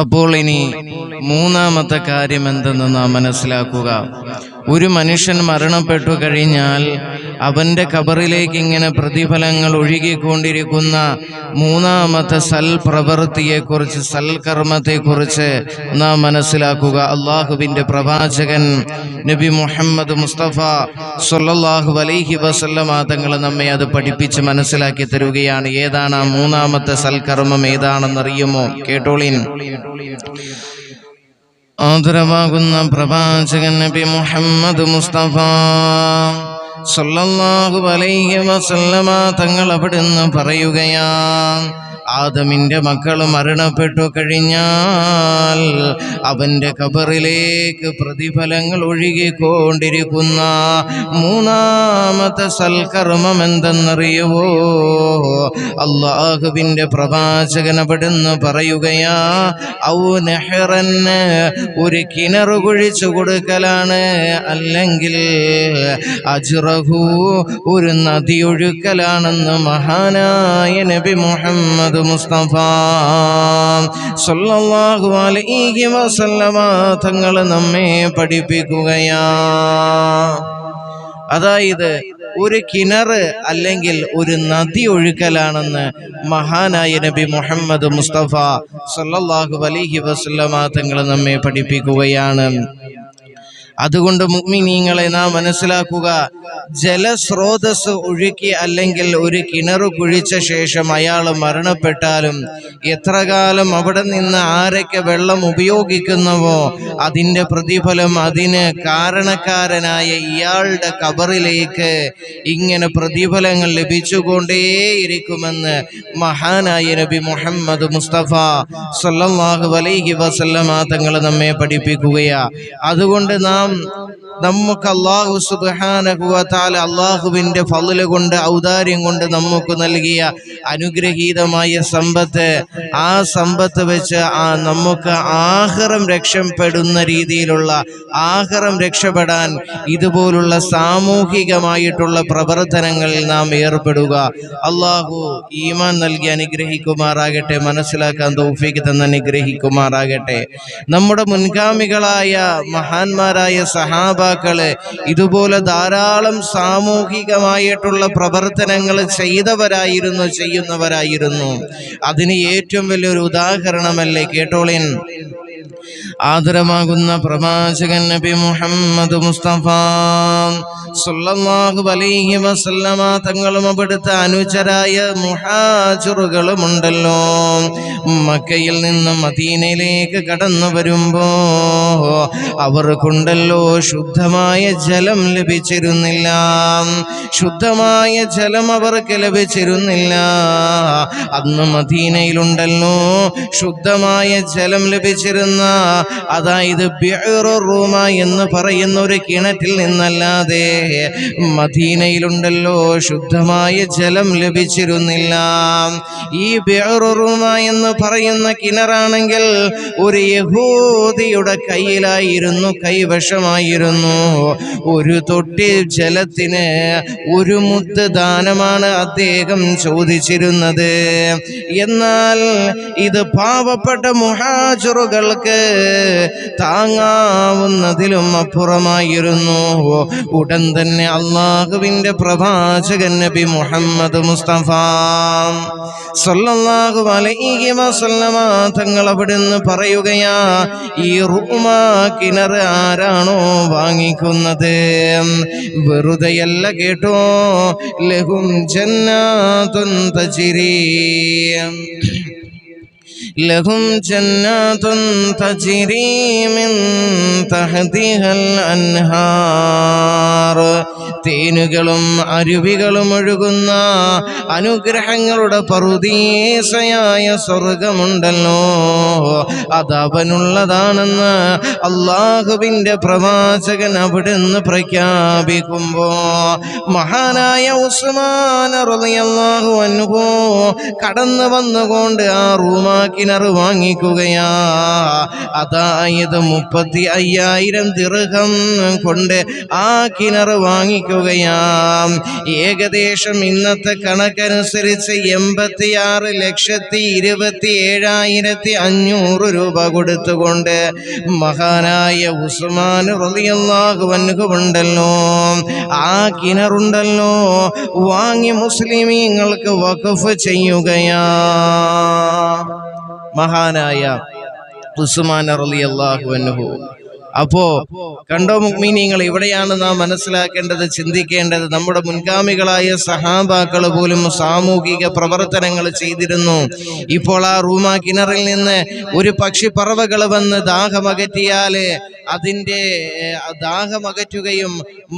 അപ്പോൾ ഇനി മൂന്നാമത്തെ കാര്യം എന്തെന്ന് നാം മനസ്സിലാക്കുക. ഒരു മനുഷ്യൻ മരണപ്പെട്ടു കഴിഞ്ഞാൽ അവന്റെ കബറിലേക്ക് ഇങ്ങനെ പ്രതിഫലങ്ങൾ ഒഴുകിക്കൊണ്ടിരിക്കുന്ന മൂന്നാമത്തെ സൽപ്രവൃത്തിയെക്കുറിച്ച് സൽകർമ്മത്തെക്കുറിച്ച് നാം മനസ്സിലാക്കുക. അള്ളാഹുവിന്റെ പ്രവാചകൻ നബി മുഹമ്മദ് മുസ്തഫ സൊല്ലാഹു അലൈഹി വസല്ലമ തങ്ങൾ നമ്മെ അത് പഠിപ്പിച്ച് മനസ്സിലാക്കി തരുകയാണ്. ഏതാണ് ആ മൂന്നാമത്തെ സൽക്കർമ്മം? ഏതാണെന്നറിയുമോ? കേട്ടോളിൻ. ആദരവാകുന്ന പ്രവാചകൻ നബി മുഹമ്മദ് മുസ്തഫ. സല്ലല്ലാഹു അലൈഹി വസല്ലമ തങ്ങൾ അവിടുന്ന് പറയുകയാണ് ആദമിന്റെ മക്കൾ മരണപ്പെട്ടു കഴിഞ്ഞാൽ അവന്റെ കബറിലേക്ക് പ്രതിഫലങ്ങൾ ഒഴുകിക്കൊണ്ടിരിക്കുന്ന മൂന്നാമത്തെ സൽക്കർമ്മം എന്തെന്നറിയുവോ? അള്ളാഹുവിന്റെ പ്രവാചകൻ പറയുകയാ ഔ നെഹ്റന് ഒരു കിണർ കുഴിച്ചു കൊടുക്കലാണ്. അല്ലെങ്കിൽ അജ്റഹു ഒരു നദിയൊഴുക്കലാണെന്ന് മഹാനായ നബി മുഹമ്മദ് മുസ്തഫ. സല്ലല്ലാഹു അലൈഹി വസല്ലമ തങ്ങൾ നമ്മെ പഠിപ്പിക്കുകയാ. അതായത് ഒരു കിണറ് അല്ലെങ്കിൽ ഒരു നദി ഒഴുക്കലാണെന്ന് മഹാനായ നബി മുഹമ്മദ് മുസ്തഫ സല്ലല്ലാഹു അലൈഹി വസല്ലമ തങ്ങൾ നമ്മെ പഠിപ്പിക്കുകയാണ്. അതുകൊണ്ട് മുഗ്മിനീങ്ങളെ നാം മനസ്സിലാക്കുക. ജലസ്രോതസ് ഒഴുക്കി അല്ലെങ്കിൽ ഒരു കിണർ കുഴിച്ച ശേഷം അയാൾ മരണപ്പെട്ടാലും എത്ര കാലം അവിടെ നിന്ന് ആരൊക്കെ വെള്ളം ഉപയോഗിക്കുന്നുവോ അതിന്റെ പ്രതിഫലം അതിന് കാരണക്കാരനായ ഇയാളുടെ കബറിലേക്ക് ഇങ്ങനെ പ്രതിഫലങ്ങൾ ലഭിച്ചുകൊണ്ടേയിരിക്കുമെന്ന് മഹാനായ നബി മുഹമ്മദ് മുസ്തഫ സല്ലാഹു അലൈഹി വസല്ലമ തങ്ങൾ നമ്മെ പഠിപ്പിക്കുകയാണ് അതുകൊണ്ട് നാം um നമുക്ക് അള്ളാഹു സുബാനഹുവാല അള്ളാഹുവിന്റെ ഫലിൽ കൊണ്ട് ഔദാര്യം കൊണ്ട് നമുക്ക് നൽകിയ അനുഗ്രഹീതമായ സമ്പത്ത് ആ സമ്പത്ത് വെച്ച് ആ നമുക്ക് ആഹാരം രക്ഷപ്പെടുന്ന രീതിയിലുള്ള ആഹാരം രക്ഷപ്പെടാൻ ഇതുപോലുള്ള സാമൂഹികമായിട്ടുള്ള പ്രവർത്തനങ്ങളിൽ നാം ഏർപ്പെടുക. അള്ളാഹു ഈമാൻ നൽകി അനുഗ്രഹിക്കുമാറാകട്ടെ മനസ്സിലാക്കാൻ തോഫിക്ക് തന്നെ അനുഗ്രഹിക്കുമാറാകട്ടെ. നമ്മുടെ മുൻഗാമികളായ മഹാന്മാരായ സഹാബാക്കൾ ഇതുപോലെ ധാരാളം സാമൂഹികമായിട്ടുള്ള പ്രവർത്തനങ്ങൾ ചെയ്തവരായിരുന്നു ചെയ്യുന്നവരായിരുന്നു. അതിന് ഏറ്റവും വലിയൊരു ഉദാഹരണമല്ലേ കേട്ടോളിൻ? ആദരമാകുന്ന പ്രവാചകൻ നബി മുഹമ്മദ് മുസ്തഫ. സുല്ലാഹു അലൈഹി വസല്ലമ തങ്ങളും അവിടുത്തെ അനുചരായ മുഹാചുറുകളും ഉണ്ടല്ലോ മക്കയിൽ നിന്ന് മദീനയിലേക്ക് കടന്നു വരുമ്പോ അവർക്കുണ്ടല്ലോ ശുദ്ധമായ ജലം ലഭിച്ചിരുന്നില്ല. ശുദ്ധമായ ജലം അവർക്ക് ലഭിച്ചിരുന്നില്ല. അന്ന് മദീനയിലുണ്ടല്ലോ ശുദ്ധമായ ജലം ലഭിച്ചിരുന്ന അതായത് ബിഅ്റു എന്ന് പറയുന്ന ഒരു കിണറ്റിൽ നിന്നല്ലാതെ മദീനയിലുണ്ടല്ലോ ശുദ്ധമായ ജലം ലഭിച്ചിരുന്നില്ല. ഈ ബിഅ്റു എന്ന് പറയുന്ന കിണറാണെങ്കിൽ ഒരു യഹൂദിയുടെ കയ്യിലായിരുന്നു കൈവശമായിരുന്നു. ഒരു തൊട്ടി ജലത്തിന് ഒരു മുത്ത് ദാനമാണ് അദ്ദേഹം ചോദിച്ചിരുന്നത്. എന്നാൽ ഇത് പാവപ്പെട്ട മുഹാജറുകൾക്ക് താങ്ങാവുന്നതിലും അപ്പുറമായിരുന്നു. ഉടൻ തന്നെ അള്ളാഹുവിന്റെ പ്രവാചകൻ നബി മുഹമ്മദ് മുസ്തഫ. സല്ലല്ലാഹു അലൈഹി വസല്ലമ തങ്ങൾ അവിടുന്ന് പറയുകയാ ഈ റൂമ കിണർ ആരാണോ വാങ്ങിക്കുന്നത്? വെറുതെയല്ല കേട്ടോ ലഹും തൊന്ത തജിരി. لهم جنات تجري من تحتها الأنهار. തേനുകളും അരുവികളും ഒഴുകുന്ന അനുഗ്രഹങ്ങളുടെ പറുദീസയായ സ്വർഗമുണ്ടല്ലോ. അതവനുള്ളതാണെന്ന് അള്ളാഹുവിന്റെ പ്രവാചകൻ അവിടുന്ന് പ്രഖ്യാപിക്കുമ്പോ മഹാനായ ഉസ്മാൻ അൻഹു കടന്നു വന്നുകൊണ്ട് ആ റൂമാ കിണർ വാങ്ങിക്കുകയാ. അതായത് മുപ്പത്തി അയ്യായിരം ദിർഹം കൊണ്ട് ആ കിണർ വാങ്ങിക്കുകയാ ഏകദേശം ഇന്നത്തെ കണക്കനുസരിച്ച് എൺപത്തിയാറ് ലക്ഷത്തി ഇരുപത്തി ഏഴായിരത്തി അഞ്ഞൂറ് രൂപ കൊടുത്തുകൊണ്ട് മഹാനായ ഉസ്മാൻ ഉണ്ടല്ലോ ആ കിണറുണ്ടല്ലോ. വാങ്ങി മുസ്ലിമീങ്ങൾക്ക് വഖഫ് ചെയ്യുകയാ. മഹാനായ ഉസ്മാൻ റളിയല്ലാഹു അൻഹു അപ്പോ കണ്ടോ മുഗ്മിനീങ്ങൾ ഇവിടെയാണ് നാം മനസ്സിലാക്കേണ്ടത് ചിന്തിക്കേണ്ടത്. നമ്മുടെ മുൻഗാമികളായ സഹാബാക്കൾ പോലും സാമൂഹിക പ്രവർത്തനങ്ങൾ ചെയ്തിരുന്നു. ഇപ്പോൾ ആ റൂമ കിണറിൽ നിന്ന് ഒരു പക്ഷി പറവകൾ വന്ന് ദാഹമകറ്റിയാൽ അതിന്റെ ദാഹമകറ്റുകയും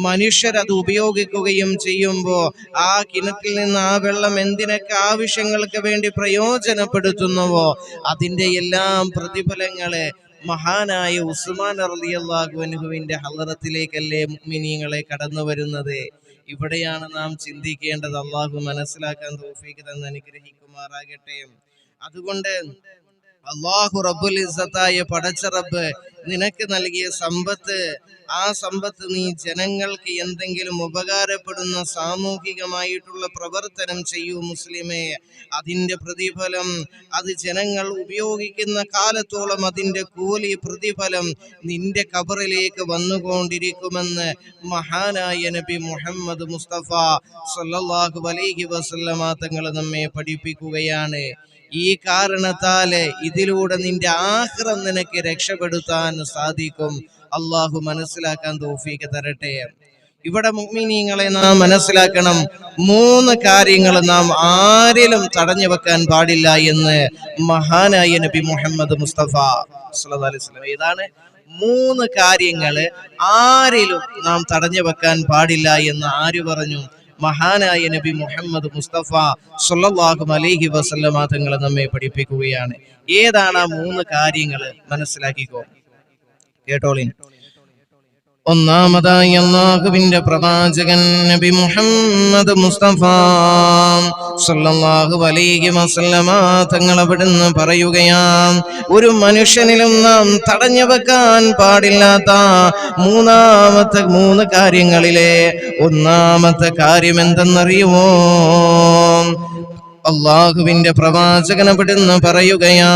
മനുഷ്യരത് ഉപയോഗിക്കുകയും ചെയ്യുമ്പോൾ ആ കിണറ്റിൽ നിന്ന് ആ വെള്ളം എന്തിനൊക്കെ ആവശ്യങ്ങൾക്ക് വേണ്ടി പ്രയോജനപ്പെടുത്തുന്നുവോ അതിന്റെ എല്ലാം പ്രതിഫലങ്ങൾ മഹാനായ ഉസ്മാൻ അറിയാഹുവിന്റെ ഹലറത്തിലേക്കല്ലേ മുഅ്മിനീങ്ങളെ കടന്നു വരുന്നത് ഇവിടെയാണ് നാം ചിന്തിക്കേണ്ടത്. അള്ളാഹു മനസ്സിലാക്കാൻ തൗഫീഖ് തന്ന് അനുഗ്രഹിക്കുമാറാകട്ടെ. അതുകൊണ്ട് അള്ളാഹു റബ്ബുൽ ഇസ്സത്തായ പടച്ച റബ്ബ് നിനക്ക് നൽകിയ സമ്പത്ത് ആ സമ്പത്ത് നീ ജനങ്ങൾക്ക് എന്തെങ്കിലും ഉപകാരപ്പെടുന്ന സാമൂഹികമായിട്ടുള്ള പ്രവർത്തനം ചെയ്യൂ മുസ്ലിമേ. അതിന്റെ പ്രതിഫലം അത് ജനങ്ങൾ ഉപയോഗിക്കുന്ന കാലത്തോളം അതിന്റെ കൂലി പ്രതിഫലം നിന്റെ കബറിലേക്ക് വന്നുകൊണ്ടിരിക്കുമെന്ന് മഹാനായ നബി മുഹമ്മദ് മുസ്തഫ സല്ലല്ലാഹു അലൈഹി വസല്ലമ തങ്ങൾ നമ്മെ പഠിപ്പിക്കുകയാണ്. ഈ കാരണത്താലെ ഇതിലൂടെ നിന്റെ ആഹ്റം നിനക്ക് രക്ഷപ്പെടുത്താൻ സാധിക്കും. അള്ളാഹു മനസ്സിലാക്കാൻ തോഫീക്ക് തരട്ടെ. ഇവിടെ മുഗ്മിനീങ്ങളെ നാം മനസ്സിലാക്കണം മൂന്ന് കാര്യങ്ങൾ നാം ആരിലും തടഞ്ഞു വെക്കാൻ പാടില്ല എന്ന് മഹാനായ നബി മുഹമ്മദ് മുസ്തഫ സല്ലല്ലാഹു അലൈഹി വസല്ലം. ഇതാണ് മൂന്ന് കാര്യങ്ങൾ ആരിലും നാം തടഞ്ഞു വെക്കാൻ പാടില്ല എന്ന് ആര് പറഞ്ഞു? മഹാനായ നബി മുഹമ്മദ് മുസ്തഫ സല്ലല്ലാഹു അലൈഹി വസല്ലമ തങ്ങൾ നമ്മെ പഠിപ്പിക്കുകയാണ്. ഏതാണ് ആ മൂന്ന് കാര്യങ്ങൾ മനസ്സിലാക്കിക്കോ? കേട്ടോളിൻ. ഒന്നാമതായി അള്ളാഹുവിന്റെ പ്രവാചകൻ നബി മുഹമ്മദ് മുസ്തഫ സല്ലല്ലാഹു അലൈഹി വസല്ലമ തങ്ങൾ അവിടുന്ന് പറയുകയാം ഒരു മനുഷ്യനിലും നാം തടഞ്ഞു വെക്കാൻ പാടില്ലാത്ത മൂന്നാമത്തെ മൂന്ന് കാര്യങ്ങളിലെ ഒന്നാമത്തെ കാര്യം എന്തെന്നറിയുമോ അള്ളാഹുവിന്റെ പ്രവാചകന പെടുന്ന് പറയുകയാ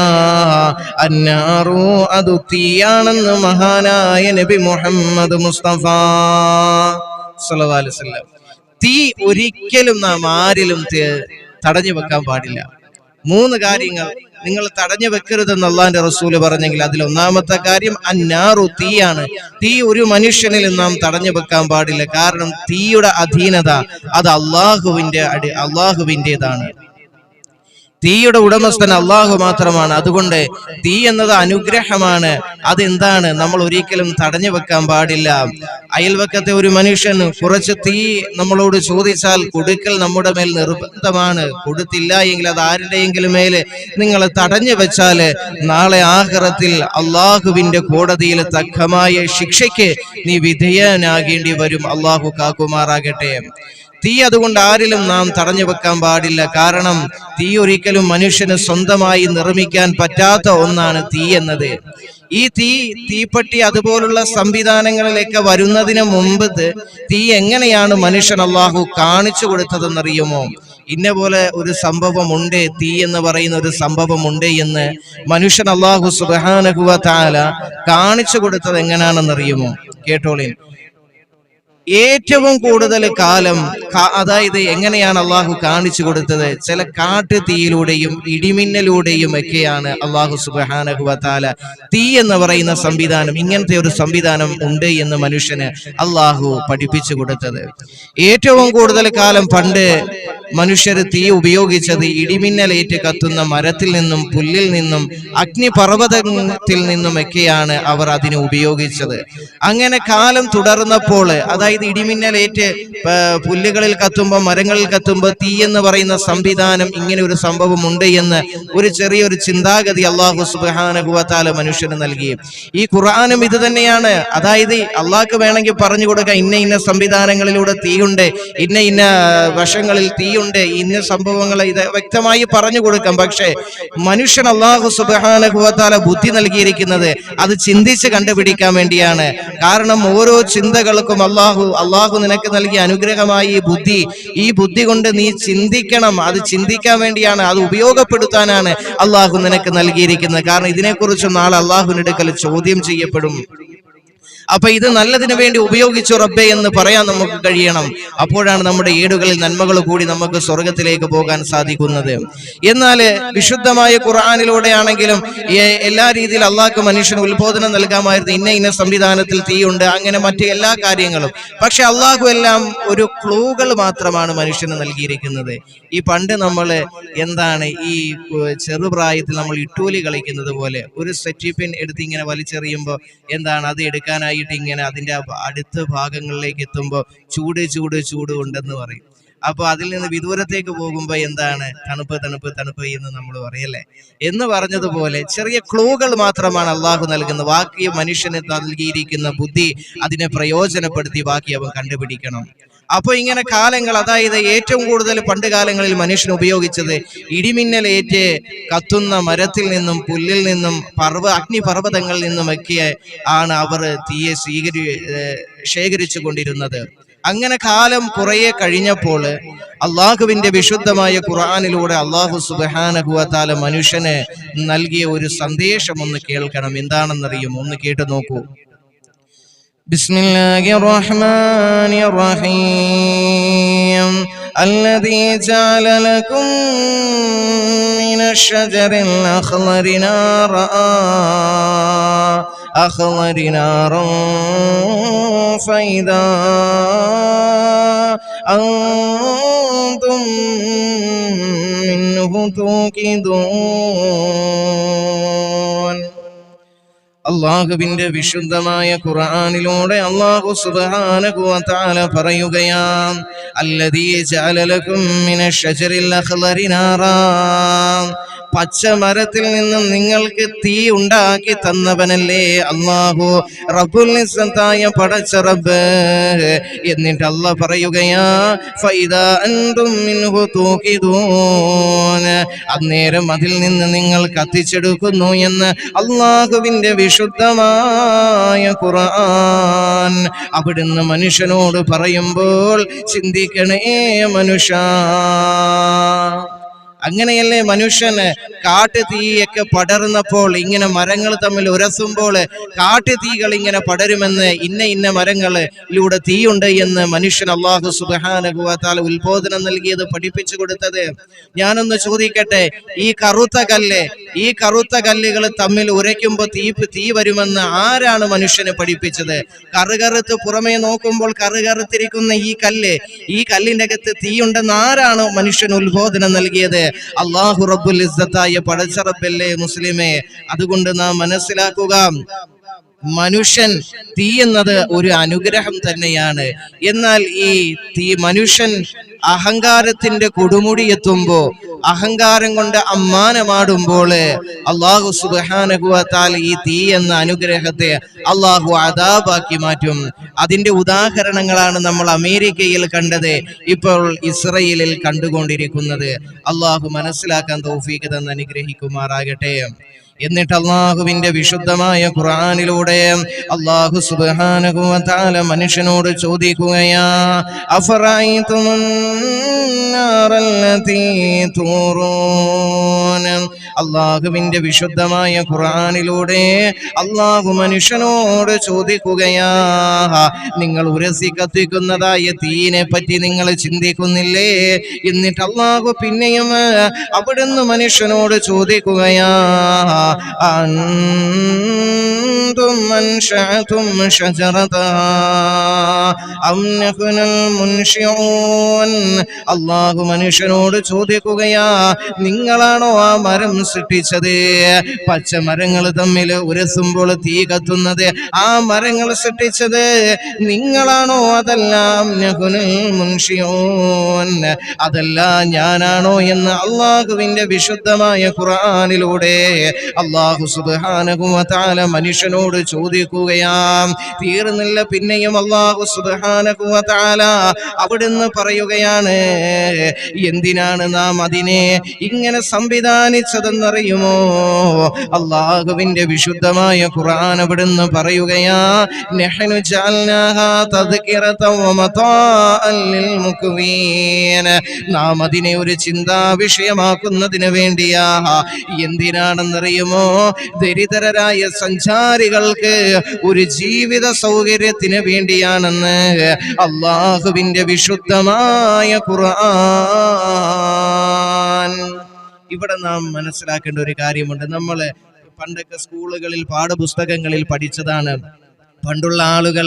അന്നാറു അത് തീയാണെന്ന് മഹാനായ നബി മുഹമ്മദ് മുസ്തഫ വസല്ലം. തീ ഒരിക്കലും നാം ആരിലും തടഞ്ഞു വെക്കാൻ പാടില്ല. മൂന്ന് കാര്യങ്ങൾ നിങ്ങൾ തടഞ്ഞു വെക്കരുതെന്ന് അള്ളാന്റെ റസൂൽ പറഞ്ഞെങ്കിൽ അതിൽ ഒന്നാമത്തെ കാര്യം അന്നാറു തീയാണ്. തീ ഒരു മനുഷ്യനിൽ നാം തടഞ്ഞു വെക്കാൻ പാടില്ല. കാരണം തീയുടെ അധീനത അത് അള്ളാഹുവിന്റെ അടി അള്ളാഹുവിന്റെതാണ് തീയുടെ ഉടമസ്ഥൻ അള്ളാഹു മാത്രമാണ്. അതുകൊണ്ട് തീ എന്നത് അനുഗ്രഹമാണ്. അതെന്താണ്? നമ്മൾ ഒരിക്കലും തടഞ്ഞു വെക്കാൻ പാടില്ല. അയൽവക്കത്തെ ഒരു മനുഷ്യൻ കുറച്ച് തീ നമ്മളോട് ചോദിച്ചാൽ കൊടുക്കൽ നമ്മുടെ മേൽ നിർബന്ധമാണ്. കൊടുത്തില്ല എങ്കിൽ അത് ആരുടെയെങ്കിലും മേൽ നിങ്ങൾ തടഞ്ഞു വെച്ചാൽ നാളെ ആഹ്റത്തിൽ അള്ളാഹുവിന്റെ കോടതിയിൽ തക്കമായ ശിക്ഷയ്ക്ക് നീ വിധേയനാകേണ്ടി വരും. അള്ളാഹു കാക്കുമാറാകട്ടെ. തീ അതുകൊണ്ട് ആരിലും നാം തടഞ്ഞു വെക്കാൻ പാടില്ല. കാരണം തീ ഒരിക്കലും മനുഷ്യന് സ്വന്തമായി നിർമ്മിക്കാൻ പറ്റാത്ത ഒന്നാണ് തീ എന്നത്. ഈ തീ തീപ്പെട്ടി അതുപോലുള്ള സംവിധാനങ്ങളിലേക്ക് വരുന്നതിന് മുമ്പ് തീ എങ്ങനെയാണ് മനുഷ്യൻ അള്ളാഹു കാണിച്ചു കൊടുത്തതെന്നറിയുമോ? ഇന്ന പോലെ ഒരു സംഭവമുണ്ട്. തീ എന്ന് പറയുന്ന ഒരു സംഭവമുണ്ട് എന്ന് മനുഷ്യൻ അള്ളാഹു സുബാനഹുവ താല കാണിച്ചു കൊടുത്തത് എങ്ങനെയാണെന്നറിയുമോ കേട്ടോളിൻ. ഏറ്റവും കൂടുതൽ കാലം അതായത് എങ്ങനെയാണ് അള്ളാഹു കാണിച്ചു കൊടുത്തത്? ചില കാട്ടു തീയിലൂടെയും ഇടിമിന്നലൂടെയും ഒക്കെയാണ് അള്ളാഹു സുബാനഹുവത്താല തീ എന്ന് പറയുന്ന സംവിധാനം ഇങ്ങനത്തെ ഒരു സംവിധാനം ഉണ്ട് എന്ന് മനുഷ്യന് അള്ളാഹു പഠിപ്പിച്ചു കൊടുത്തത്. ഏറ്റവും കൂടുതൽ കാലം പണ്ട് മനുഷ്യർ തീ ഉപയോഗിച്ചത് ഇടിമിന്നലേറ്റ് കത്തുന്ന മരത്തിൽ നിന്നും പുല്ലിൽ നിന്നും അഗ്നിപർവതത്തിൽ നിന്നും ഒക്കെയാണ് അവർ അതിനെ ഉപയോഗിച്ചത്. അങ്ങനെ കാലം തുടർന്നപ്പോൾ അതായത് അതായത് ഇടിമിന്നലേറ്റ് പുല്ലുകളിൽ കത്തുമ്പോൾ മരങ്ങളിൽ കത്തുമ്പോൾ തീ എന്ന് പറയുന്ന സംവിധാനം ഇങ്ങനെ ഒരു സംഭവം ഉണ്ട് എന്ന് ഒരു ചെറിയൊരു ചിന്താഗതി അള്ളാഹു സുബാനകുവത്താല മനുഷ്യന് നൽകി. ഈ ഖുർആാനും ഇത് തന്നെയാണ്. അതായത് അള്ളാഹ്ക്ക് വേണമെങ്കിൽ പറഞ്ഞു കൊടുക്കാം ഇന്ന ഇന്ന സംവിധാനങ്ങളിലൂടെ തീയുണ്ട് ഇന്ന ഇന്ന വശങ്ങളിൽ തീയുണ്ട് ഇന്ന സംഭവങ്ങൾ ഇത് വ്യക്തമായി പറഞ്ഞു കൊടുക്കാം. പക്ഷേ മനുഷ്യൻ അള്ളാഹു സുബാനകുവത്താല ബുദ്ധി നൽകിയിരിക്കുന്നത് അത് ചിന്തിച്ച് കണ്ടുപിടിക്കാൻ വേണ്ടിയാണ്. കാരണം ഓരോ ചിന്തകൾക്കും അള്ളാഹു അള്ളാഹു അള്ളാഹു നിനക്ക് നൽകിയ അനുഗ്രഹമായി ഈ ബുദ്ധി ഈ ബുദ്ധി കൊണ്ട് നീ ചിന്തിക്കണം. അത് ചിന്തിക്കാൻ വേണ്ടിയാണ് അത് ഉപയോഗപ്പെടുത്താനാണ് അള്ളാഹു നിനക്ക് നൽകിയിരിക്കുന്നത്. കാരണം ഇതിനെക്കുറിച്ച് നാളെ അള്ളാഹുവിനെടുക്കൽ ചോദ്യം ചെയ്യപ്പെടും. അപ്പൊ ഇത് നല്ലതിനു വേണ്ടി ഉപയോഗിച്ചു റബ്ബെ എന്ന് പറയാൻ നമുക്ക് കഴിയണം. അപ്പോഴാണ് നമ്മുടെ ഏടുകളിൽ നന്മകൾ കൂടി നമുക്ക് സ്വർഗത്തിലേക്ക് പോകാൻ സാധിക്കുന്നത്. എന്നാൽ വിശുദ്ധമായ ഖുർആാനിലൂടെയാണെങ്കിലും എല്ലാ രീതിയിൽ അള്ളാഹ്ക്ക് മനുഷ്യന് ഉത്ബോധനം നൽകാമായിരുന്നു. ഇന്ന ഇന്ന സംവിധാനത്തിൽ തീയുണ്ട് അങ്ങനെ മറ്റു എല്ലാ കാര്യങ്ങളും. പക്ഷെ അള്ളാഹു എല്ലാം ഒരു ക്ലൂകൾ മാത്രമാണ് മനുഷ്യന് നൽകിയിരിക്കുന്നത്. ഈ പണ്ട് നമ്മൾ എന്താണ് ഈ ചെറുപ്രായത്തിൽ നമ്മൾ ഇട്ടൂലി കളിക്കുന്നത് പോലെ ഒരു സെറ്റിപ്പിൻ എടുത്ത് ഇങ്ങനെ വലിച്ചെറിയുമ്പോൾ എന്താണ് അത് എടുക്കാനായിട്ട് ഇങ്ങനെ അതിന്റെ ആ അടുത്ത ഭാഗങ്ങളിലേക്ക് എത്തുമ്പോൾ ചൂട് ചൂട് ചൂട് ഉണ്ടെന്ന് പറയും. അപ്പൊ അതിൽ നിന്ന് വിദൂരത്തേക്ക് പോകുമ്പോ എന്താണ്? തണുപ്പ് തണുപ്പ് തണുപ്പ് എന്ന് നമ്മൾ പറയല്ലേ എന്ന് പറഞ്ഞതുപോലെ ചെറിയ ക്ലൂകൾ മാത്രമാണ് അള്ളാഹു നൽകുന്നത്. ബാക്കി മനുഷ്യന് നൽകിയിരിക്കുന്ന ബുദ്ധി അതിനെ പ്രയോജനപ്പെടുത്തി ബാക്കി അവൻ കണ്ടുപിടിക്കണം. അപ്പൊ ഇങ്ങനെ കാലങ്ങൾ അതായത് ഏറ്റവും കൂടുതൽ പണ്ട് കാലങ്ങളിൽ മനുഷ്യൻ ഉപയോഗിച്ചത്. ഇടിമിന്നലേറ്റ് കത്തുന്ന മരത്തിൽ നിന്നും പുല്ലിൽ നിന്നും പർവ അഗ്നിപർവതങ്ങളിൽ നിന്നുമൊക്കെ ആണ് അവർ തീയെ സ്വീകരി ശേഖരിച്ചു കൊണ്ടിരുന്നത് അങ്ങനെ കാലം കുറേ കഴിഞ്ഞപ്പോൾ അള്ളാഹുവിന്റെ വിശുദ്ധമായ ഖുർആാനിലൂടെ അള്ളാഹു സുബാനഹുവത്താല മനുഷ്യന് നൽകിയ ഒരു സന്ദേശം ഒന്ന് കേൾക്കണം. എന്താണെന്നറിയും ഒന്ന് കേട്ടു നോക്കൂ. بسم الله الرحمن الرحيم. الذي جعل لكم من الشجر الأخضر نارا. أخضر نارا فإذا أنتم منه توقدون അള്ളാഹുവിന്റെ വിശുദ്ധമായ ഖുറാനിലൂടെ അള്ളാഹു സുബ്ഹാനഹു വ തആല പറയുകയാം അല്ലദീ ജഅല ലക്കും മിനശ് ശജറിൽ അഖ്ളരി നാറാ പച്ച മരത്തിൽ നിന്നും നിങ്ങൾക്ക് തീ ഉണ്ടാക്കി തന്നവനല്ലേ അള്ളാഹു റബ്ബുൽ ഇസ്സത്തായ പടച്ച റബ്ബ്. എന്നിട്ട് അല്ല പറയുകയാ ഫൈദാ അൻതും മിൻഹു അന്നേരം അതിൽ നിന്ന് നിങ്ങൾ കത്തിച്ചെടുക്കുന്നു എന്ന് അള്ളാഹുവിന്റെ വിശുദ്ധമായ ഖുർആൻ അവിടുന്ന് മനുഷ്യനോട് പറയുമ്പോൾ ചിന്തിക്കണേ മനുഷ്യ. അങ്ങനെയല്ലേ മനുഷ്യന് കാട്ടുതീയൊക്കെ പടർന്നപ്പോൾ ഇങ്ങനെ മരങ്ങൾ തമ്മിൽ ഉരസുമ്പോൾ കാട്ടുതീകൾ ഇങ്ങനെ പടരുമെന്ന് ഇന്ന ഇന്ന മരങ്ങളിലൂടെ തീയുണ്ട് എന്ന് മനുഷ്യൻ അള്ളാഹു സുബാനുഭവത്താൽ ഉത്ബോധനം നൽകിയത് പഠിപ്പിച്ചു കൊടുത്തത്. ഞാനൊന്ന് ചോദിക്കട്ടെ ഈ കറുത്ത കല്ല് ഈ കറുത്ത കല്ലുകൾ തമ്മിൽ ഉരയ്ക്കുമ്പോൾ തീ തീ വരുമെന്ന് ആരാണ് മനുഷ്യന് പഠിപ്പിച്ചത്? കറുകറുത്ത് പുറമേ നോക്കുമ്പോൾ കറുകറുത്തിരിക്കുന്ന ഈ കല്ല് ഈ കല്ലിന്റെ അകത്ത് തീയുണ്ടെന്ന് ആരാണ് മനുഷ്യന് ഉത്ബോധനം നൽകിയത്? അള്ളാഹു റബ്ബുൽ ഇസ്സത്തായ പടച്ചറബല്ലേ മുസ്ലിമേ. അതുകൊണ്ട് നാം മനസ്സിലാക്കുക. മനുഷ്യൻ തീ എന്നത് ഒരു അനുഗ്രഹം തന്നെയാണ്. എന്നാൽ ഈ തീ മനുഷ്യൻ അഹങ്കാരത്തിന്റെ കൊടുമുടി എത്തുമ്പോ അഹങ്കാരം കൊണ്ട് അമ്മാനമാടുമ്പോൾ അള്ളാഹു സുബാനുഭവത്താൽ ഈ തീ എന്ന അനുഗ്രഹത്തെ അള്ളാഹു അതാബാക്കി മാറ്റും. അതിന്റെ ഉദാഹരണങ്ങളാണ് നമ്മൾ അമേരിക്കയിൽ കണ്ടത് ഇപ്പോൾ ഇസ്രയേലിൽ കണ്ടുകൊണ്ടിരിക്കുന്നത്. അള്ളാഹു മനസ്സിലാക്കാൻ തൗഫീഖ് തന്ന് അനുഗ്രഹിക്കുമാറാകട്ടെ. എന്നിട്ട് അള്ളാഹുവിന്റെ വിശുദ്ധമായ ഖുർആനിലൂടെ അള്ളാഹു തആല മനുഷ്യനോട് ചോദിക്കുകയാ അഫറായി അള്ളാഹുവിന്റെ വിശുദ്ധമായ ഖുർആനിലൂടെ അള്ളാഹു മനുഷ്യനോട് ചോദിക്കുകയാ നിങ്ങൾ ഉരസി കത്തിക്കുന്നതായ തീനെ പറ്റി നിങ്ങൾ ചിന്തിക്കുന്നില്ലേ? എന്നിട്ട് അള്ളാഹു പിന്നെയും അവിടുന്ന് മനുഷ്യനോട് ചോദിക്കുകയാ أنتم أنشأتم شجرتها أم نحن المنشئون അള്ളാഹു മനുഷ്യനോട് ചോദിക്കുകയാ നിങ്ങളാണോ ആ മരം സൃഷ്ടിച്ചത് പച്ചമരങ്ങൾ തമ്മിൽ ഉരസുമ്പോൾ തീ കത്തുന്നത് ആ മരങ്ങൾ സൃഷ്ടിച്ചത് നിങ്ങളാണോ അതെല്ലാം നഹുനുൽ മുൻഷിയൂൻ അതല്ല ഞാനാണോ എന്ന് അള്ളാഹുവിന്റെ വിശുദ്ധമായ ഖുർആനിലൂടെ അള്ളാഹു വ മനുഷ്യനോട് ചോദിക്കുകയാം. തീർന്നില്ല പിന്നെയും അള്ളാഹു തആല അവിടുന്ന് പറയുകയാണ് എന്തിനാണ് നാം അതിനെ ഇങ്ങനെ സംവിധാനിച്ചതെന്നറിയുമോ? അള്ളാഹുവിന്റെ വിശുദ്ധമായ ഖുർആൻ അവിടുന്ന് പറയുകയാ നഹ്നു നാം അതിനെ ഒരു ചിന്താ വിഷയമാക്കുന്നതിന് വേണ്ടിയാ എന്തിനാണെന്നറിയുമോ ദരിദ്രരായ സഞ്ചാരികൾക്ക് ഒരു ജീവിത സൗകര്യത്തിന് വേണ്ടിയാണെന്ന് അള്ളാഹുവിന്റെ വിശുദ്ധമായ ഖുർആൻ. ഇവിടെ നാം മനസ്സിലാക്കേണ്ട ഒരു കാര്യമുണ്ട്. നമ്മൾ പണ്ടൊക്കെ സ്കൂളുകളിൽ പാഠപുസ്തകങ്ങളിൽ പഠിച്ചതാണ്. പണ്ടുള്ള ആളുകൾ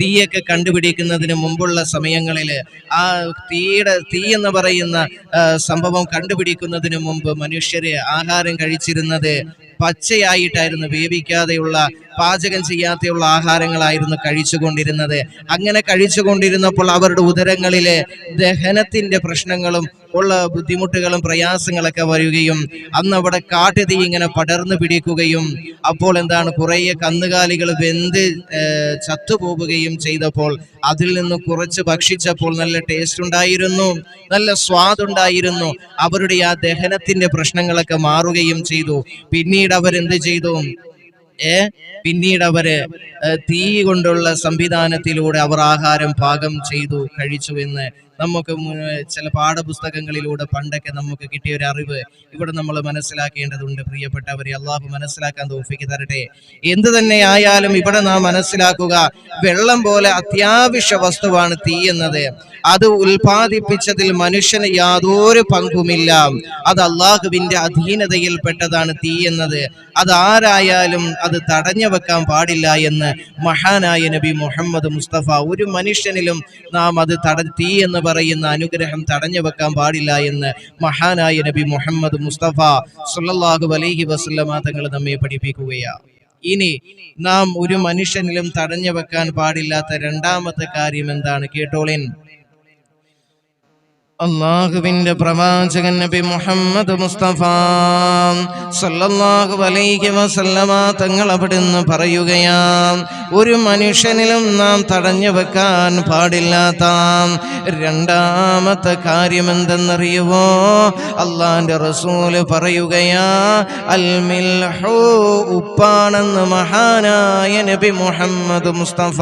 തീയൊക്കെ കണ്ടുപിടിക്കുന്നതിന് മുമ്പുള്ള സമയങ്ങളിൽ ആ തീയുടെ തീ എന്ന് പറയുന്ന സംഭവം കണ്ടുപിടിക്കുന്നതിന് മുമ്പ് മനുഷ്യര് ആഹാരം കഴിച്ചിരുന്നത് പച്ചയായിട്ടായിരുന്നു. വേവിക്കാതെയുള്ള പാചകം ചെയ്യാതെയുള്ള ആഹാരങ്ങളായിരുന്നു കഴിച്ചുകൊണ്ടിരുന്നത്. അങ്ങനെ കഴിച്ചുകൊണ്ടിരുന്നപ്പോൾ അവരുടെ ഉദരങ്ങളിലെ ദഹനത്തിന്റെ പ്രശ്നങ്ങളും ഉള്ള ബുദ്ധിമുട്ടുകളും പ്രയാസങ്ങളൊക്കെ വരികയും അന്ന് അവിടെ കാട്ടുതീ ഇങ്ങനെ പടർന്നു പിടിക്കുകയും അപ്പോൾ എന്താണ് കുറേ കന്നുകാലികൾ വെന്ത് ചത്തുപോകുകയും ചെയ്തപ്പോൾ അതിൽ നിന്ന് കുറച്ച് ഭക്ഷിച്ചപ്പോൾ നല്ല ടേസ്റ്റ് ഉണ്ടായിരുന്നു നല്ല സ്വാദുണ്ടായിരുന്നു അവരുടെ ആ ദഹനത്തിന്റെ പ്രശ്നങ്ങളൊക്കെ മാറുകയും ചെയ്തു. പിന്നീട് അവരെന്ത് ചെയ്തു? ഏ പിന്നീട് അവർ തീ കൊണ്ടുള്ള സംവിധാനത്തിലൂടെ അവർ ആഹാരം പാകം ചെയ്തു കഴിച്ചു എന്ന് നമുക്ക് ചില പാഠപുസ്തകങ്ങളിലൂടെ പണ്ടൊക്കെ നമുക്ക് കിട്ടിയ ഒരു അറിവ് ഇവിടെ നമ്മൾ മനസ്സിലാക്കേണ്ടതുണ്ട്. പ്രിയപ്പെട്ടവരെ അള്ളാഹു മനസ്സിലാക്കാൻ തോഫിക്ക് തരട്ടെ. എന്ത് തന്നെ ആയാലും ഇവിടെ നാം മനസ്സിലാക്കുക വെള്ളം പോലെ അത്യാവശ്യ വസ്തുവാണ് തീ എന്നത്. അത് ഉൽപാദിപ്പിച്ചതിൽ മനുഷ്യന് യാതൊരു പങ്കുമില്ല. അത് അള്ളാഹുവിന്റെ അധീനതയിൽപ്പെട്ടതാണ് തീ എന്നത്. അത് ആരായാലും അത് തടഞ്ഞു വെക്കാൻ പാടില്ല എന്ന് മഹാനായ നബി മുഹമ്മദ് മുസ്തഫ ഒരു മനുഷ്യനിലും നാം അത് തട തീ എന്ന് പറയുന്ന അനുഗ്രഹം തടഞ്ഞു വെക്കാൻ പാടില്ല എന്ന് മഹാനായ നബി മുഹമ്മദ് മുസ്തഫ സുല്ലാഹു അലൈഹി വസല്ലമ തങ്ങൾ നമ്മെ പഠിപ്പിക്കുകയാണ് ഇനി നാം ഒരു മനുഷ്യനിലും തടഞ്ഞു വെക്കാൻ പാടില്ലാത്ത രണ്ടാമത്തെ കാര്യം എന്താണ്? കേട്ടോളിൻ. അള്ളാഹുവിന്റെ പ്രവാചകൻ നബി മുഹമ്മദ് മുസ്തഫ സല്ലല്ലാഹു അലൈഹി വസല്ലമ തങ്ങൾ അവിടുന്ന് പറയുകയാം ഒരു മനുഷ്യനിലും നാം തടഞ്ഞു വെക്കാൻ പാടില്ലാത്ത രണ്ടാമത്തെ കാര്യം എന്തെന്നറിയുവോ അള്ളാന്റെ റസൂൽ പറയുകയാ അൽ മിൽഹു ഉപ്പാണെന്ന് മഹാനായ നബി മുഹമ്മദ് മുസ്തഫ.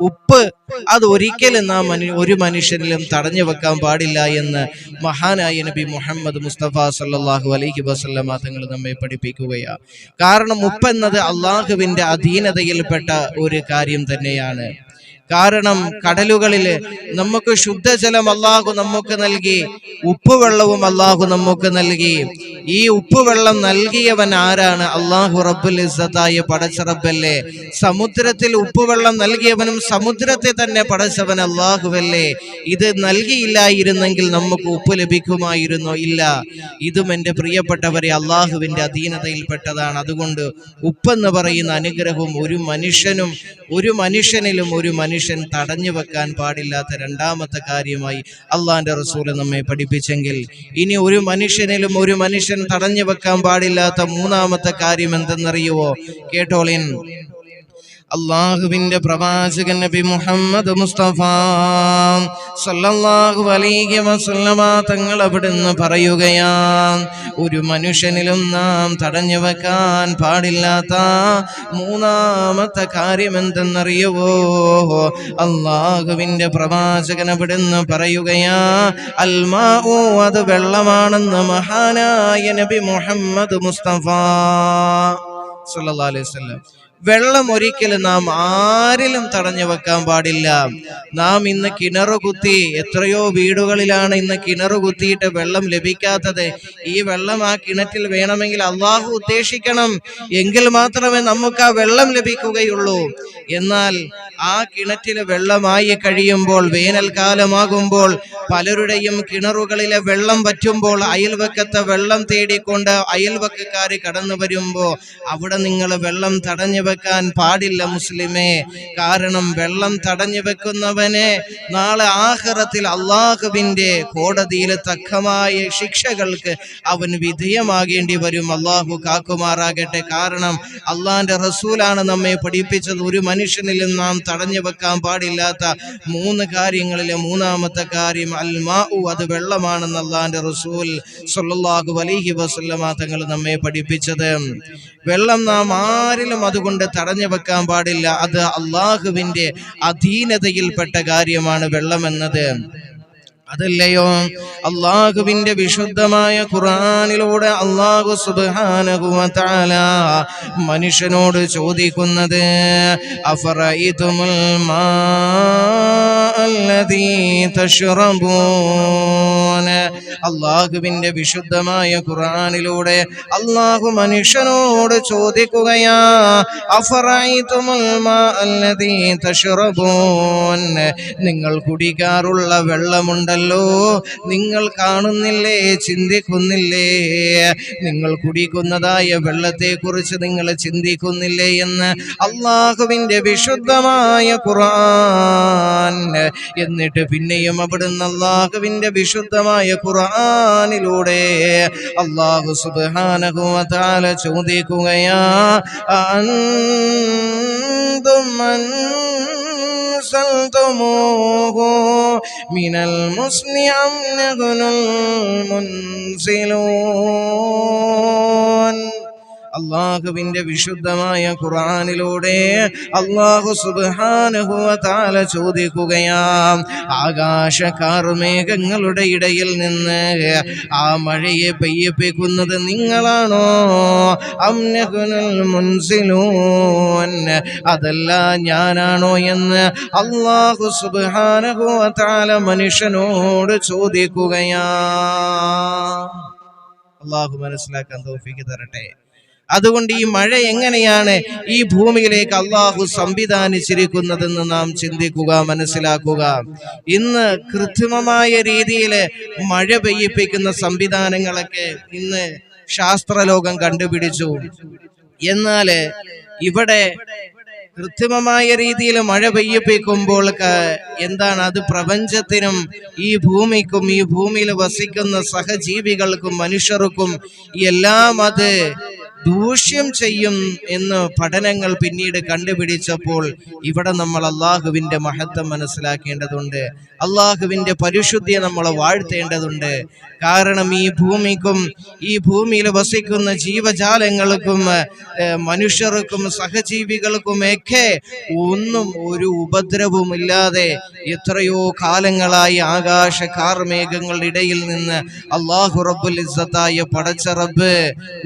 ഉപ്പ് അത് ഒരിക്കലും നാം ഒരു മനുഷ്യനിലും തടഞ്ഞു വെക്കാൻ പാടില്ല എന്ന് മഹാനായ നബി മുഹമ്മദ് മുസ്തഫ സല്ലാഹു അലൈഹി വസല്ലമ തങ്ങൾ നമ്മെ പഠിപ്പിക്കുകയാണ് കാരണം ഉപ്പ് എന്നത് അള്ളാഹുവിന്റെ അധീനതയിൽപ്പെട്ട ഒരു കാര്യം തന്നെയാണ്. കാരണം കടലുകളിൽ നമുക്ക് ശുദ്ധജലം അള്ളാഹു നമുക്ക് നൽകി ഉപ്പുവെള്ളവും അള്ളാഹു നമുക്ക് നൽകി. ഈ ഉപ്പുവെള്ളം നൽകിയവൻ ആരാണ്? അള്ളാഹു റബ്ബുൽ ഇസ്സതായ പടച്ച റബ്ബല്ലേ. സമുദ്രത്തിൽ ഉപ്പുവെള്ളം നൽകിയവനും സമുദ്രത്തെ തന്നെ പടച്ചവൻ അള്ളാഹുവല്ലേ. ഇത് നൽകിയില്ലായിരുന്നെങ്കിൽ നമുക്ക് ഉപ്പ് ലഭിക്കുമായിരുന്നോ? ഇല്ല. ഇതും എന്റെ പ്രിയപ്പെട്ടവരെ അള്ളാഹുവിന്റെ അധീനതയിൽപ്പെട്ടതാണ്. അതുകൊണ്ട് ഉപ്പെന്ന് പറയുന്ന അനുഗ്രഹവും ഒരു മനുഷ്യനും ഒരു മനുഷ്യനിലും ഒരു മനുഷ്യൻ തടഞ്ഞു വെക്കാൻ പാടില്ലാത്ത രണ്ടാമത്തെ കാര്യമായി അള്ളാന്റെ റസൂൽ നമ്മെ പഠിപ്പിച്ചെങ്കിൽ ഇനി ഒരു മനുഷ്യനിലും ഒരു മനുഷ്യൻ തടഞ്ഞു വെക്കാൻ പാടില്ലാത്ത മൂന്നാമത്തെ കാര്യം എന്തെന്നറിയുവോ? കേട്ടോളിൻ. അള്ളാഹുവിന്റെ പ്രവാചകൻ നബി മുഹമ്മദ് മുസ്തഫ സല്ലല്ലാഹു അലൈഹി വസല്ലമ തങ്ങൾ അവിടുന്ന് പറയുകയാണ് ഒരു മനുഷ്യനിലും നാം തടഞ്ഞു വെക്കാൻ പാടില്ലാത്ത മൂന്നാമത്തെ കാര്യം എന്തെന്നറിയുവോ അള്ളാഹുവിന്റെ പ്രവാചകൻ അവിടുന്ന് പറയുകയാ അൽമാഉ അത് വെള്ളമാണെന്ന് മഹാനായ നബി മുഹമ്മദ് മുസ്തഫ സല്ലല്ലാഹു അലൈഹി വസല്ലം. വെള്ളം ഒരിക്കലും നാം ആരിലും തടഞ്ഞു വെക്കാൻ പാടില്ല. നാം ഇന്ന് കിണറ് കുത്തി എത്രയോ വീടുകളിലാണ് ഇന്ന് കിണറ് കുത്തിയിട്ട് വെള്ളം ലഭിക്കാത്തത്. ഈ വെള്ളം ആ കിണറ്റിൽ വേണമെങ്കിൽ അള്ളാഹു ഉദ്ദേശിക്കണം. എങ്കിൽ മാത്രമേ നമുക്ക് ആ വെള്ളം ലഭിക്കുകയുള്ളൂ. എന്നാൽ ആ കിണറ്റിലെ വെള്ളമായി കഴിയുമ്പോൾ വേനൽക്കാലമാകുമ്പോൾ പലരുടെയും കിണറുകളിലെ വെള്ളം പറ്റുമ്പോൾ അയൽവക്കത്തെ വെള്ളം തേടിക്കൊണ്ട് അയൽവക്കക്കാര് കടന്നു വരുമ്പോൾ അവിടെ നിങ്ങൾ വെള്ളം തടഞ്ഞു വെക്കാൻ പാടില്ല മുസ്ലിമേ. കാരണം വെള്ളം തടഞ്ഞു വെക്കുന്നവനെ നാളെ ആഹ്റത്തിൽ അള്ളാഹുവിന്റെ കോടതിയിൽ തക്കമായ ശിക്ഷകൾക്ക് അവൻ വിധേയമാകേണ്ടി വരും. അള്ളാഹു കാക്കുമാറാകട്ടെ. കാരണം അള്ളാഹിന്റെ റസൂലാണ് നമ്മെ പഠിപ്പിച്ചത്. ഒരു മനുഷ്യനിലും നാം തടഞ്ഞു വെക്കാൻ പാടില്ലാത്ത മൂന്ന് കാര്യങ്ങളിലെ മൂന്നാമത്തെ കാര്യം അൽമാഉ അത് വെള്ളമാണെന്ന് അള്ളാഹിന്റെ റസൂൽ സുല്ലാഹു അലൈഹി വസല്ലമ തങ്ങൾ നമ്മെ പഠിപ്പിച്ചത്. വെള്ളം നാം ആരിലും അതുകൊണ്ട് തടഞ്ഞു വെക്കാൻ പാടില്ല. അത് അള്ളാഹുവിന്റെ അധീനതയിൽപ്പെട്ട കാര്യമാണ് വെള്ളം എന്നത് അതല്ലയോ അള്ളാഹുവിന്റെ വിശുദ്ധമായ ഖുറാനിലൂടെ അള്ളാഹു തആല മനുഷ്യനോട് ചോദിക്കുന്നത് അള്ളാഹുവിന്റെ വിശുദ്ധമായ ഖുറാനിലൂടെ അള്ളാഹു മനുഷ്യനോട് ചോദിക്കുകയാ അഫറൈതുമുൽ നിങ്ങൾ കുടിക്കാറുള്ള വെള്ളമുണ്ടല്ലോ നിങ്ങൾ കാണുന്നില്ലേ ചിന്തിക്കുന്നില്ലേ? നിങ്ങൾ കുടിക്കുന്നതായ വെള്ളത്തെ കുറിച്ച് നിങ്ങൾ ചിന്തിക്കുന്നില്ലേ എന്ന് അള്ളാഹുവിന്റെ വിശുദ്ധമായ ഖുറാൻ എന്നിട്ട് പിന്നെയും അവിടുന്ന് അള്ളാഹുവിന്റെ വിശുദ്ധമായ ഖുറാനിലൂടെ അള്ളാഹു തആല ചോദിക്കുകയാ അന്തും أنزلتموه من المسن أم نحن المنزلون അള്ളാഹുവിന്റെ വിശുദ്ധമായ ഖുർആനിലൂടെ അള്ളാഹു തആല ചോദിക്കുകയാം ആകാശ കാർമേഘങ്ങളുടെ ഇടയിൽ നിന്ന് ആ മഴയെ പെയ്യപ്പിക്കുന്നത് നിങ്ങളാണോ? അതല്ല ഞാനാണോ എന്ന് അള്ളാഹു തആല മനുഷ്യനോട് ചോദിക്കുകയാ. അള്ളാഹു മനസ്സിലാക്കാൻ തോഫിക്ക് തരട്ടെ. അതുകൊണ്ട് ഈ മഴ എങ്ങനെയാണ് ഈ ഭൂമിയിലേക്ക് അള്ളാഹു സംവിധാനിച്ചിരിക്കുന്നതെന്ന് നാം ചിന്തിക്കുക മനസ്സിലാക്കുക. ഇന്ന് കൃത്രിമമായ രീതിയിൽ മഴ പെയ്യിപ്പിക്കുന്ന സംവിധാനങ്ങളൊക്കെ ഇന്ന് ശാസ്ത്രലോകം കണ്ടുപിടിച്ചു. എന്നാൽ ഇവിടെ കൃത്രിമമായ രീതിയിൽ മഴ പെയ്യിപ്പിക്കുമ്പോൾ എന്താണ് അത് പ്രപഞ്ചത്തിനും ഈ ഭൂമിക്കും ഈ ഭൂമിയിൽ വസിക്കുന്ന സഹജീവികൾക്കും മനുഷ്യർക്കും എല്ലാം അത് ദൂഷ്യം ചെയ്യും എന്ന് പഠനങ്ങൾ പിന്നീട് കണ്ടുപിടിച്ചപ്പോൾ ഇവിടെ നമ്മൾ അള്ളാഹുവിന്റെ മഹത്വം മനസ്സിലാക്കേണ്ടതുണ്ട്. അള്ളാഹുവിന്റെ പരിശുദ്ധിയെ നമ്മൾ വാഴ്ത്തേണ്ടതുണ്ട്. കാരണം ഈ ഭൂമിക്കും ഈ ഭൂമിയിൽ വസിക്കുന്ന ജീവജാലങ്ങൾക്കും മനുഷ്യർക്കും സഹജീവികൾക്കുമൊക്കെ ഒന്നും ഒരു ഉപദ്രവമില്ലാതെ എത്രയോ കാലങ്ങളായി ആകാശ കാർമേഘങ്ങളുടെ ഇടയിൽ നിന്ന് അള്ളാഹു റബ്ബുൽ ഇസ്സത്തായ പടച്ച റബ്ബ്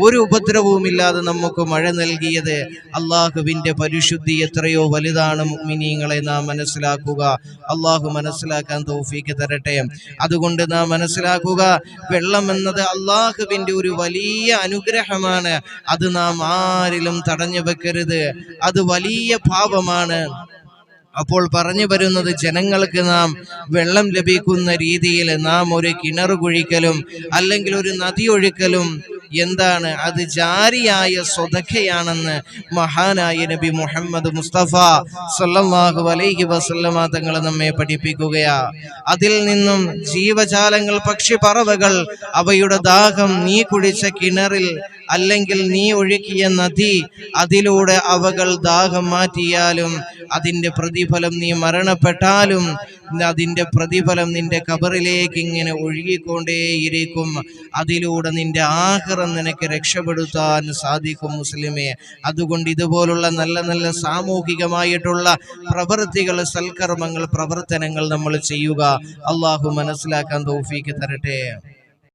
ഒരു ഉപദ്രവവുമില്ലാതെ നമുക്ക് മഴ നൽകിയത്. അള്ളാഹുവിന്റെ പരിശുദ്ധി എത്രയോ വലുതാണ് മിനിങ്ങളെ നാം മനസ്സിലാക്കുക. അള്ളാഹു മനസ്സിലാക്കാൻ തോഫീക്ക് തരട്ടെ. അതുകൊണ്ട് നാം മനസ്സിലാക്കുക വെള്ളം എന്നത് അള്ളാഹുവിന്റെ ഒരു വലിയ അനുഗ്രഹമാണ്. അത് നാം ആരിലും തടഞ്ഞു വെക്കരുത്. അത് വലിയ പാപമാണ്. അപ്പോൾ പറഞ്ഞു വരുന്നത് ജനങ്ങൾക്ക് നാം വെള്ളം ലഭിക്കുന്ന രീതിയിൽ നാം ഒരു കിണർ കുഴിക്കലും അല്ലെങ്കിൽ ഒരു നദി ഒഴുക്കലും എന്താണ്? അത് ജാരിയായ സ്വതക്കയാണെന്ന് മഹാനായ നബി മുഹമ്മദ് മുസ്തഫ സല്ലല്ലാഹു അലൈഹി വസല്ലമ തങ്ങൾ നമ്മെ പഠിപ്പിക്കുകയാ. അതിൽ നിന്നും ജീവജാലങ്ങൾ പക്ഷി പറവകൾ അവയുടെ ദാഹം നീ കുഴിച്ച കിണറിൽ അല്ലെങ്കിൽ നീ ഒഴുക്കിയ നദി അതിലൂടെ അവകൾ ദാഹം മാറ്റിയാലും അതിന്റെ പ്രതിഫലം നീ മരണപ്പെട്ടാലും അതിന്റെ പ്രതിഫലം നിന്റെ കബറിലേക്ക് ഇങ്ങനെ ഒഴുകിക്കൊണ്ടേയിരിക്കും. അതിലൂടെ നിന്റെ ആഹ്റം നിനക്ക് രക്ഷപ്പെടുത്താൻ സാധിക്കും മുസ്ലിമെ. അതുകൊണ്ട് ഇതുപോലുള്ള നല്ല നല്ല സാമൂഹികമായിട്ടുള്ള പ്രവൃത്തികൾ സൽക്കർമ്മങ്ങൾ പ്രവർത്തനങ്ങൾ നമ്മൾ ചെയ്യുക. അള്ളാഹു മനസ്സിലാക്കാൻ തോഫിക്ക് തരട്ടെ.